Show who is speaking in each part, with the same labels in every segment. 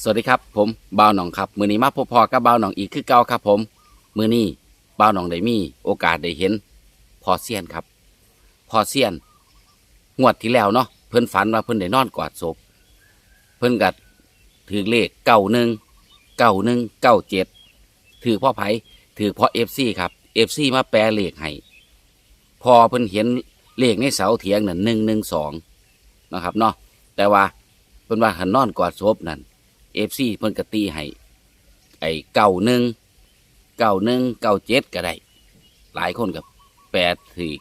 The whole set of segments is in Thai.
Speaker 1: สวัสดีครับผมบ่าวหนองครับมือนี้มาพบพอกับบ่าวหนองอีกคือเก่าครับผมมือนี้บ่าวหนองได้มีโอกาสได้เห็นพอเซียนครับพอเซียนงวดที่แล้วเนาะเพิ่นฝันว่าเพิ่นได้นอนกอดศพเพิ่นกัดถือเลขเก้าหนึ่งเก้าหนึ่งเก้าเจ็ดถือพ่อไผ่ถือพ่อเอฟซีครับเอฟซีมาแปลเลขให้พอเพิ่นเห็นเลขในเสาเถียงนั่นหนึ่งหนึ่งสองนะครับเนาะแต่ว่าเพิ่นว่าหันนอนกอดศพนั่น เอฟซีเพิ่นกตีให้ไอ้เก้าหนึ่งเก้าหนึ่งเก้าเจ็ดก็ได้ หลายคนกับแปดถือ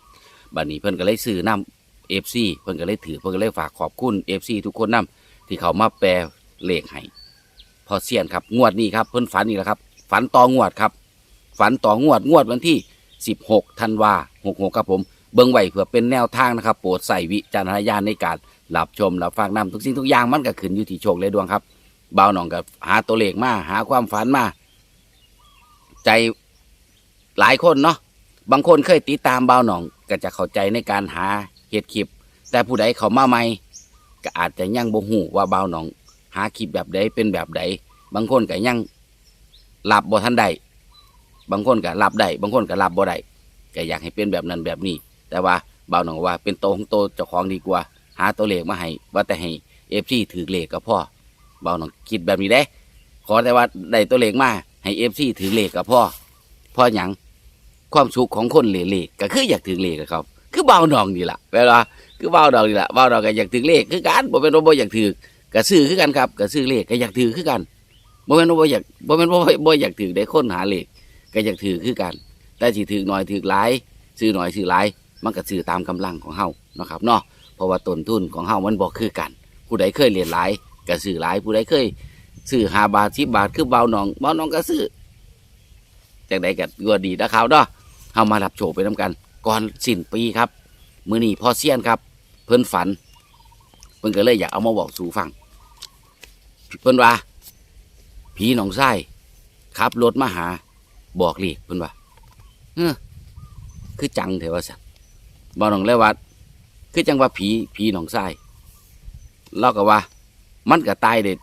Speaker 1: บัดนี้เพิ่นก็เลยซื้อน้ำเอฟซีเพิ่นก็เลยถือเพิ่นก็เลยฝากขอบคุณเอฟซีทุกคนน้ำที่เขามาแปลเลขให้พอเสียนครับงวดนี้ครับเพิ่นฝันอีกแล้วครับ ฝันต่องวดครับ ฝันต่องวดงวดวันที่ 16ธันวา66ครับผมเบิ่งไว้เพื่อเป็นแนวทางนะครับ โปรดใส่วิจารณญาณในการรับชมรับฟังนำทุกสิ่งทุกอย่างมันก็ขึ้นอยู่ที่โชคและดวงครับ บ่าวหนองกับหาตัวเลขมาหาความฝันมา ใจหลายคนเนาะบางคนเคยติดตามบ่าวหนองก็จะเข้าใจในการหาเห็ดคลิป แต่ผู้ใดเขามาใหม่ก็อาจจะยังบ่ฮู้ว่าบ่าวหนอง หาคลิปแบบใดเป็นแบบใดบางคนก็ยังหลับบ่ทันใดบางคนก็หลับได้บางคนก็หลับบ่ได้ก็อยากให้เป็นแบบนั้นแบบนี้ แต่ว่าบ่าวหนองว่าเป็นโตของโตเจ้าของดีกว่า หาตัวเลขมาให้ว่าแต่ให้เอฟซีถือเลขก็พอ เบาหนองคิดแบบนี้ได้ ขอแต่ว่าได้ตัวเลขมาให้เอฟซีถือเลขกับพ่อพ่อหยังความสุขของคนเหล่เลขก็คืออยากถือเลขกับเขาคือเบาหนองนี่แหละเวลาคือเบาหนองนี่แหละเบาหนองก็อยากถือเลขคือกันบ่เป็นว่าบ่อยากถือก็ซื้อคือกันครับก็ซื้อเลขก็อยากถือคือกันบ่เป็นว่าบ่อยากบ่เป็นว่าบ่อยากถือได้คนหาเลขก็อยากถือคือกัน แต่สิถือหน่อยถือหลายซื้อหน่อยซื้อหลายมันก็ซื้อตามกำลังของเฮาเนาะครับเนาะเพราะว่าต้นทุนของเฮามันบ่คือกัน ผู้ใดเคยเรียนหลาย ก็ซื้อหลายผู้ใดเคยซื้อหาบาทสิบาทคือเบาหนองเบาหนองก็ซื้อจากใดก็ยัวดีนะครับเนาะเฮามารับโชคไปน้กัน ก่อนสิ้นปีครับ มือนี้พอเซียนครับ เพิ่นฝัน เพิ่นก็เลยอยากเอามาบอกสู่ฟังเพิ่นว่า ผีหนองไส้ขับรถมาหา บอกเลขเพิ่นว่าเออคือจังเถอะว่าสันเบาหนองเลว่าคือจังว่าผีผีหนองไส้เราก็ว่า มันก็ตายเด็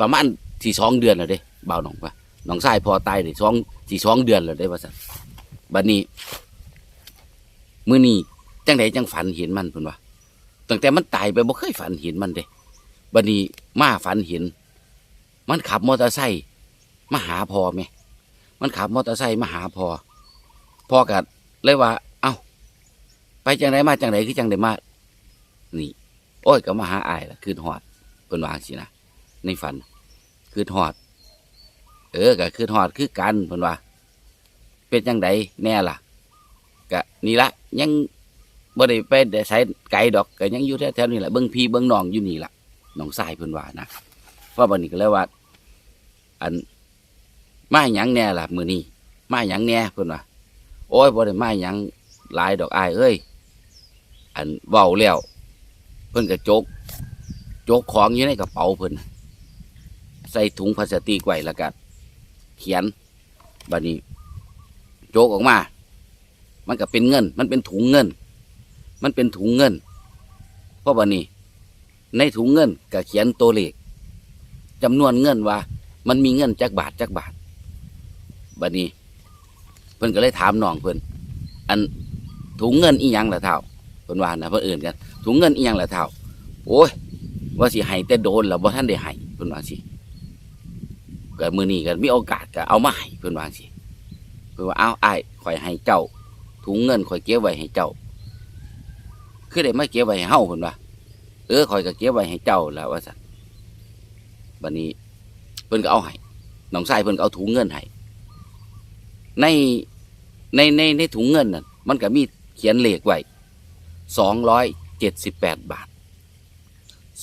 Speaker 1: ประมาณสี่สองเดือนแล้วเด้บ่าวหนองว่าหนองทรายพอตายเด็สองสี่สองเดือนแล้วเด้ว่าสันบัดนี้มื้อนี้จังไดจังฝันเห็นมันเพิ่นว่าตั้งแต่มันตายไปบ่เคยฝันเห็นมันเด้บัดนี้มาฝันเห็น มันขับมอเตอร์ไซค์มาหาพอไหมมันขับมอเตอร์ไซค์มาหาพอพอก็เลยว่า เอ้า ไปจังไดมาจังไดคือจังไดมา นี่ โอ้ยก็มาหาอายละคืนหอด เพิ่นวางสินะในฝัน คืนหอด เออก็คืนหอดคือกันเพิ่นว่า เป็นจังไดแน่ล่ะก็นี่ละยังบ่ได้ไปได้ใช้ไกลดอกก็ยังอยู่แถวๆนี่แหละเบิ่งพี่เบิ่งน้องอยู่นี่ล่ะน้องชายเพิ่นว่านะเพราะบัดนี้ก็เลยว่า อันมาหยังแน่ล่ะมื้อนี้มาหยังแน่เพิ่นว่าโอ้ยบ่ได้มาหยังหลายดอกอายเอ้ยอันเว้าแล้วเพิ่นก็จก จกของอยู่ในกระเป๋าเพิ่นน่ะใส่ถุงพลาสติกไว้แล้วก็เขียนบัดนี้ โจกออกมา มันก็เป็นเงิน มันเป็นถุงเงิน มันเป็นถุงเงินเพราะบัดนี้ ในถุงเงินก็เขียนตัวเลขจำนวนเงินว่า มันมีเงินจักบาทจักบาทบัดนี้ เพิ่นก็เลยถามน้องเพิ่นอันถุงเงินอีหยังล่ะเท่าเพิ่นว่านะเพิ่นเอื่นกันถุงเงินอีหยังล่ะเท่าโอ้ย ว่าสิให้แต่โดนแล้วบ่ท่านได้ให้เพิ่นว่าสิก็มือนี้ก็มีโอกาสก็เอามาให้เพิ่นว่าสิเพิ่นว่าเอาไอ้ายข่อยให้เจ้าถุงเงินข่อยเก็บไว้ให้เจ้า คือได้มาเก็บไว้ให้เฮาเพิ่นว่าเออข่อยก็เก็บไว้ให้เจ้าแล้วว่าซั่นบัดนี้เพิ่นก็เอาให้น้องชายเพิ่นก็เอาถุงเงินให้ในในในในถุงเงินน่ะมันก็มีเขียนเลขไว้สองร้อยเจ็ดสิบแปดบาท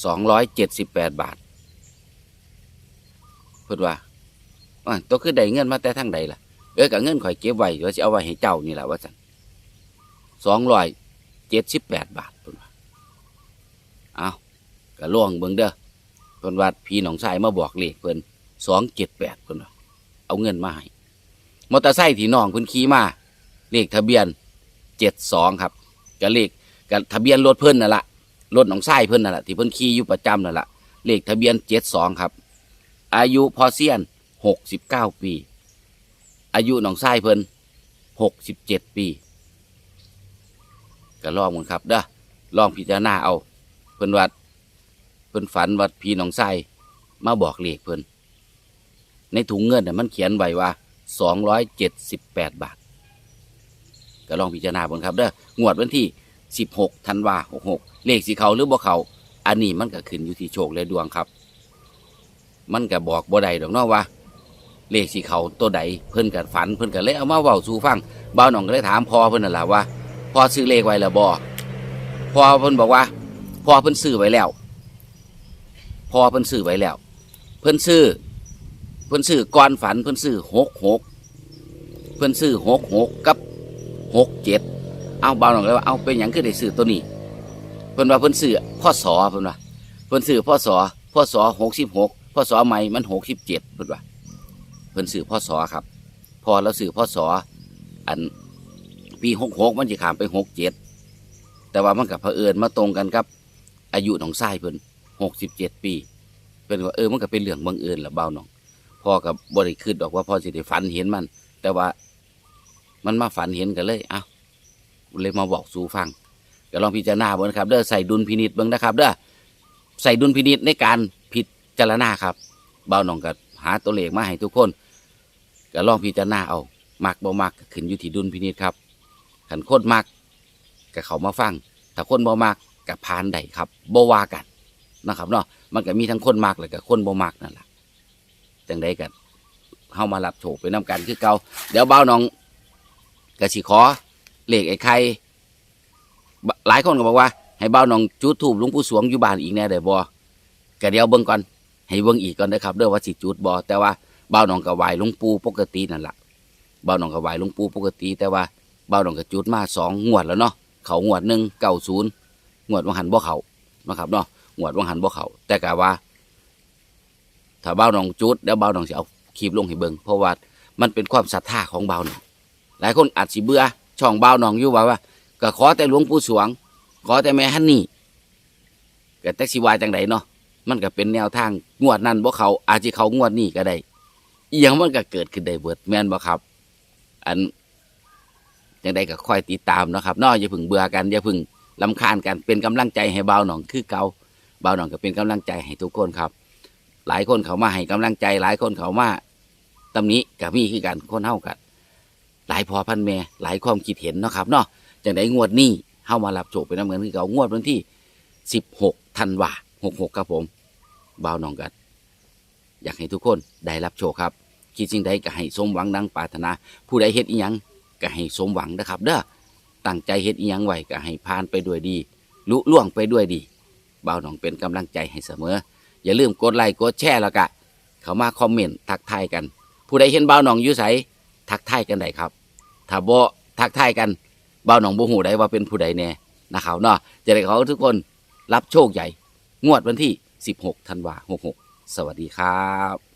Speaker 1: สองร้อยเจ็ดสิบแปดบาทเพิ่นว่าว่าตัวคือได้เงินมาแต่ทางใดล่ะเออกับเงินข่อยเก็บไว้เดี๋ยวจะเอาไว้ให้เจ้านี่แหละว่าจันสองร้อยเจ็ดสิบแปดบาทเพิ่นว่าเอาก็ล่วงเบิ่งเด้อเพิ่นว่าพี่หนองชายมาบอกเลขเพิ่นสองเจ็ดแปดเพิ่นว่าเอาเงินมาให้มอเตอร์ไซค์ที่น้องเพิ่นขี่มาเลขทะเบียนเจ็ดสองครับกับเลขกับทะเบียนรถเพิ่นนั่นแหละ รถหนองไส้เพิ่นนั่นแหละที่เพิ่นขี่อยู่ประจำนั่นแหละเลขทะเบียนเจ็ดสองครับ อายุพอเซียนหกสิบเก้าปี อายุน้องชายเพิ่นหกสิบเจ็ดปีก็ลองมึงครับเด้อลองพิจารณาเอา เพิ่นวัดเพิ่นฝันวัดพี่น้องชายมาบอกเลขเพิ่นในถุงเงินน่ะมันเขียนไว้ว่าสองร้อยเจ็ดสิบแปดบาท ก็ลองพิจารณาเบิ่งครับเด้องวดวันที่ สิบหกธันวาหกหกเลขสีเขาหรือบ่เขาอันนี้มันก็ขึ้นอยู่ที่โชคและดวงครับ มันก็บอกบ่ได้ดอกเนาะว่า เลขสีเขาตัวใดเพิ่นก็ฝันเพิ่นก็เลยเอามาเว้าสู่ฟังบ่าวหน่องก็เลยถามพ่อเพิ่นนั่นล่ะว่าพ่อซื้อเลขไว้แล้วบ่พ่อเพิ่นบอกว่าพ่อเพิ่นซื้อไว้แล้วพ่อเพิ่นซื้อไว้แล้ว เพิ่นซื้อเพิ่นซื้อก่อนฝันเพิ่นซื้อหกหกเพิ่นซื้อหกหกกับหกเจ็ด เอาเบาหน่องเลยว่าเอาเป็นหยังคือได้ซื้อตัวนี้เพิ่นว่าเพิ่นซื้อพ่อสอเพิ่นว่าเพิ่นซื้อพ่อสอพ่อสอหกสิบหกพ่อสอใหม่มันหกสิบเจ็ดเพิ่นว่าเพิ่นสื่อพ่อสอครับ พอแล้วสื่อพ่อสออันปีหกหกมันจะขามไปหกเจ็ดแต่ว่ามันกับเผอิญมาตรงกันครับ อายุน้องชายเพิ่นหกสิบเจ็ดปีเป็นว่าเออมันก็เป็นเรื่องบังเอิญแหละเบาน้องพ่อกับบริคืดดอกว่าพ่อสิได้ฝันเห็นมัน แต่ว่ามันมาฝันเห็นกันเลยอ้า เลยมาบอกสู่ฟังก็ลองพิจารณาเบิ่งครับเด้อใส่ดุลพินิจเบิ่งนะครับเด้อใส่ดุลพินิจในการพิจารณาครับเบาหนองก็หาตัวเลขมาให้ทุกคนก็ลองพิจารณาเอามักบ่มักขึ้นอยู่ที่ดุลพินิจครับขันคนมักก็เขามาฟังถ้าคนบ่มักก็พานได้ครับบ่ว่ากันนะครับเนาะมันก็มีทั้งคนมักและก็คนบ่มักนั่นแหละจังใดกันเฮามารับโชคไปนํกันคือเก่าเดี๋ยวเบาหนองก็สิขอ เลขไอ้ไข่หลายคนก็บอกว่า ให้เบาหนองจุดธูปหลวงปู่สวงอยู่บ้านอีกแน่ได้บ่ก็เดี๋ยวเบิ่งก่อนให้เบิ่งอีกก่อนนะครับเด้อว่าสิจุดบ่แต่ว่าบ่าวหนองก็ไหวหลวงปู่ปกตินั่นล่ะบ่าวหนองก็ไหวหลวงปู่ปกติ แต่ว่าบ่าวหนองก็จุดมาสองงวดแล้วเนาะเขางวดหนึ่งเก้าศูนย์งวดวังหันบ่เขานะครับเนาะงวดวังหันบ่เขาแต่กะว่า ถ้าบ่าวหนองจุดเดี๋ยวบ่าวหนองสิเอาคลิปลงให้เบิ่งเพราะว่ามันเป็นความศรัทธาของบ่าวหนองหลายคนอาจสิเบื่อ ช่องบ่าวหนองอยู่ว่าว่าก็ขอแต่หลวงปู่สวง ขอแต่แม่ฮันนี่ก็แท็กซี่วายจังไดเนาะมันก็เป็นแนวทางงวดนั้นบ่เขาอาจจะเขางวดนี้ก็ได้อีหยังมันก็เกิดขึ้นได้เบิดแม่นบ่ครับ อันจังใดก็ค่อยติดตามนะครับนาะอย่าพึ่งเบื่อกันอย่าพึ่งลำคาญกันเป็นกำลังใจให้เบาวหนองคือเกาเบาวหนองก็เป็นกำลังใจให้ทุกคนครับ หลายคนเขามาให้กำลังใจ หลายคนเขามาตำนี้กับมีคือกันคนเฮากัน หลายพอพันแม่หลายความคิดเห็นเนาะครับเนาะจังใดงวดนี้เฮามารับโชคเป็นน้ำเงินคือเก่างวดวันที่สิบหกธันวาหกหกครับผมบ่าวน้องกัน อยากให้ทุกคนได้รับโชคครับคิดสิ่งใดก็ให้สมหวังดังปรารถนา ผู้ใดเฮ็ดอีหยังก็ให้สมหวังนะครับ เด้อตั้งใจเฮ็ดอีหยังไว้ก็ให้ผ่านไปด้วยดีลุล่วงไปด้วยดีบ่าวน้องเป็นกำลังใจให้เสมอ อย่าลืมกดไลค์กดแชร์แล้วก็เข้ามาคอมเมนต์ทักทายกัน ผู้ใดเห็นบ่าวน้องอยู่ไส ทักทายกันได้ครับ ถ้าบ่ทักทายกันเบ้าหนองบ่หูได้ว่าเป็นผู้ใดแน่นะครับเนาะจะได้ขอทุกคนรับโชคใหญ่ งวดวันที่ 16ธันวา66 สวัสดีครับ